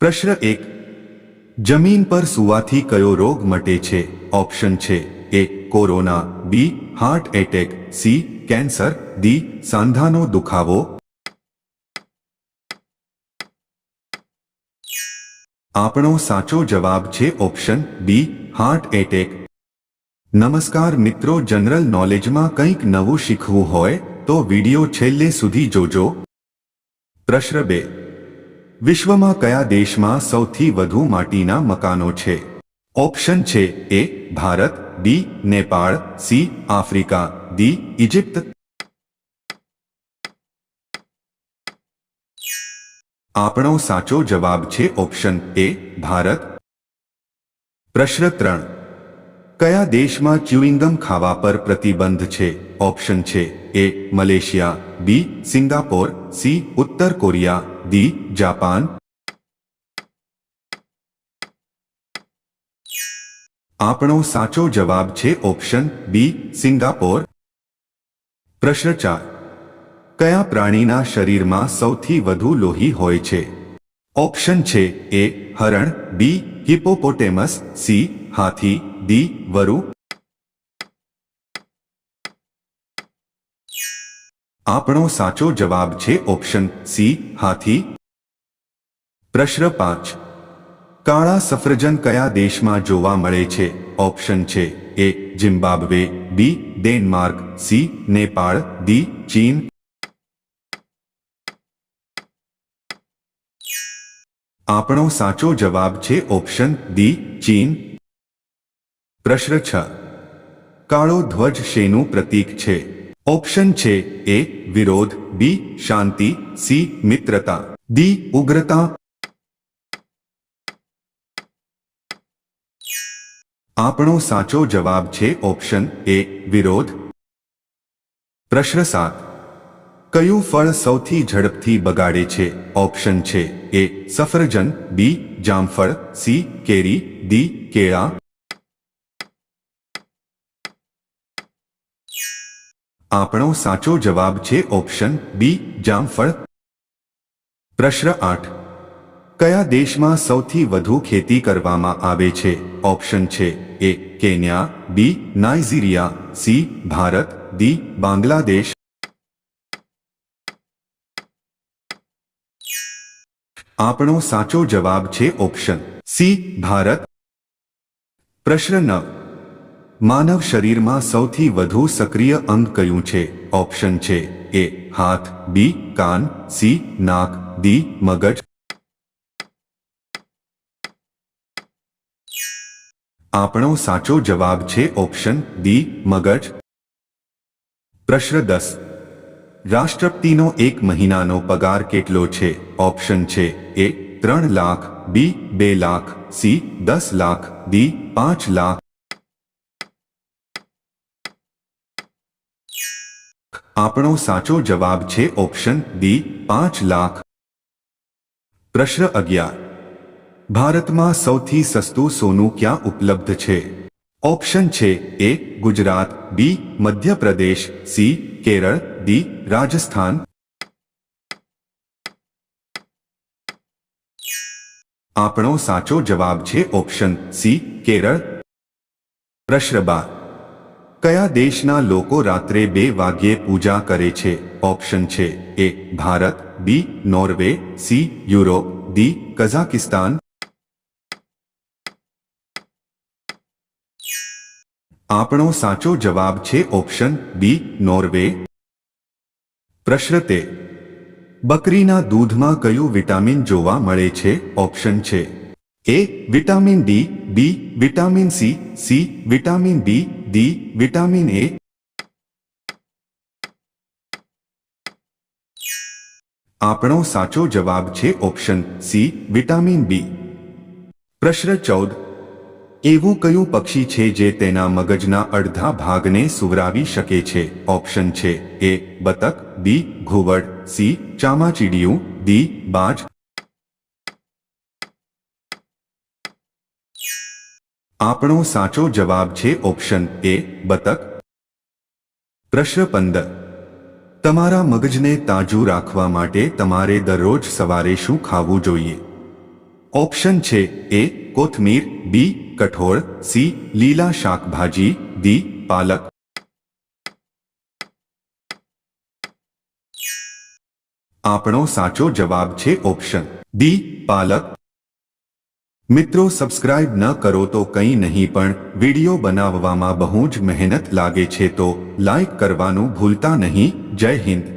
પ્રશ્ન એક, જમીન પર સુવાથી કયો રોગ મટે છે? ઓપ્શન છે A, corona, B, heart attack, C, cancer, D, સાંધાનો દુખાવો. આપણો સાચો જવાબ છે ઓપ્શન બી, હાર્ટ એટેક. નમસ્કાર મિત્રો, જનરલ નોલેજમાં કંઈક નવું શીખવું હોય તો વિડિયો છેલ્લે સુધી જોજો. પ્રશ્ન બે વિશ્વમાં કયા દેશમાં સૌથી વધુ માટીના મકાનો છે? ઓપ્શન છે A, Bharat, B, Nepal, C, Africa, D Egypt આપણો સાચો જવાબ છે ઓપ્શન એ, ભારત. પ્રશ્ન ત્રણ. કયા દેશમાં ચ્યુઇંગમ ખાવા પર પ્રતિબંધ છે? ઓપ્શન છે A, Malaysia, B, Singapore, C, ઉત્તર કોરિયા. ડી જાપાન આપણો સાચો જવાબ છે ઓપ્શન બી સિંગાપોર પ્રશ્ન ચાર કયા પ્રાણીના શરીરમાં સૌથી વધુ લોહી હોય છે ઓપ્શન છે એ હરણ બી હિપોપોટેમસ સી હાથી ડી વરુ આપણો સાચો જવાબ છે ઓપ્શન સી, હાથી. પ્રશ્ન પાંચ. કાળા સફરજન કયા દેશમાં જોવા મળે છે? ઓપ્શન છે A, Zimbabwe, B, Denmark, C, Nepal, D, ચીન. આપણો સાચો જવાબ છે ઓપ્શન ડી, ચીન. પ્રશ્ન છ. કાળો ધ્વજ શેનું પ્રતીક છે? ઓપ્શન છે એ વિરોધ બી શાંતિ સી મિત્રતા ડી ઉગ્રતા. આપણો સાચો જવાબ છે ઓપ્શન એ વિરોધ. પ્રશ્ન સાત. કયું ફળ સૌથી ઝડપથી બગાડે છે? ઓપ્શન છે એ સફરજન બી જામફળ સી કેરી ડી કેળા. આપણો સાચો જવાબ છે ઓપ્શન બી, જામફળ. પ્રશ્ન આઠ. કયા દેશમાં સૌથી વધુ ખેતી કરવામાં આવે છે? ઓપ્શન છે A, Kenya, B, Nigeria, C, Bharat, D, Bangladesh. આપણો સાચો જવાબ છે ઓપ્શન સી, ભારત. પ્રશ્ન નવ. માનવ શરીરમાં સૌથી વધુ સક્રિય અંગ કયું છે? ઓપ્શન છે એ, હાથ, બી, કાન, સી, નાક, ડી, મગજ. આપણો સાચો જવાબ છે ઓપ્શન ડી, મગજ. પ્રશ્ન દસ. રાષ્ટ્રપતિનો એક મહિનાનો પગાર કેટલો છે? ઓપ્શન છે એ, ત્રણ લાખ, બી, બે લાખ, સી, દસ લાખ, ડી, પાંચ લાખ. આપણો સાચો જવાબ છે ઓપ્શન ડી પાંચ લાખ. પ્રશ્ન અગિયાર. ભારતમાં સૌથી સસ્તું સોનું ક્યાં ઉપલબ્ધ છે? ઓપ્શન છે A, Gujarat, B, Madhya Pradesh, C, Kerala, D, Rajasthan. આપણો સાચો જવાબ છે ઓપ્શન સી, કેરળ. પ્રશ્ન બાર. કયા દેશના લોકો રાત્રે બે વાગ્યે પૂજા કરે છે? ઓપ્શન છે A, Bharat, B, Norway, C, Europe, D, Kazakhstan. આપણો સાચો જવાબ છે ઓપ્શન બી, નોર્વે. પ્રશ્ન બકરીના દૂધમાં કયું વિટામિન જોવા મળે છે? ઓપ્શન છે A, vitamin D, B, vitamin C C, vitamin B D, vitamin A. આપણો સાચો જવાબ છે ઓપ્શન સી, વિટામિન બી. પ્રશ્ન ચૌદ. એવું કયું પક્ષી છે જે તેના મગજના અડધા ભાગને સુવરાવી શકે છે? ઓપ્શન છે એ, બતક, બી, ઘુવડ, સી, ચામાચીડિયું, ડી, બાજ. આપણો સાચો જવાબ છે ઓપ્શન એ, બતક. પ્રશ્ન પંદર. તમારા મગજને તાજું રાખવા માટે તમારે દરરોજ સવારે શું ખાવું જોઈએ? ઓપ્શન છે એ, કોથમીર, બી, કઠોળ, સી, લીલા શાકભાજી, ડી, પાલક. આપણો સાચો જવાબ છે ઓપ્શન ડી પાલક. મિત્રો સબસ્ક્રાઇબ ન કરો તો કંઈ નહીં, પણ વિડિયો બનાવવામાં બહુ જ મહેનત લાગે છે, તો લાઈક કરવાનું ભૂલતા નહીં. જય હિન્દ.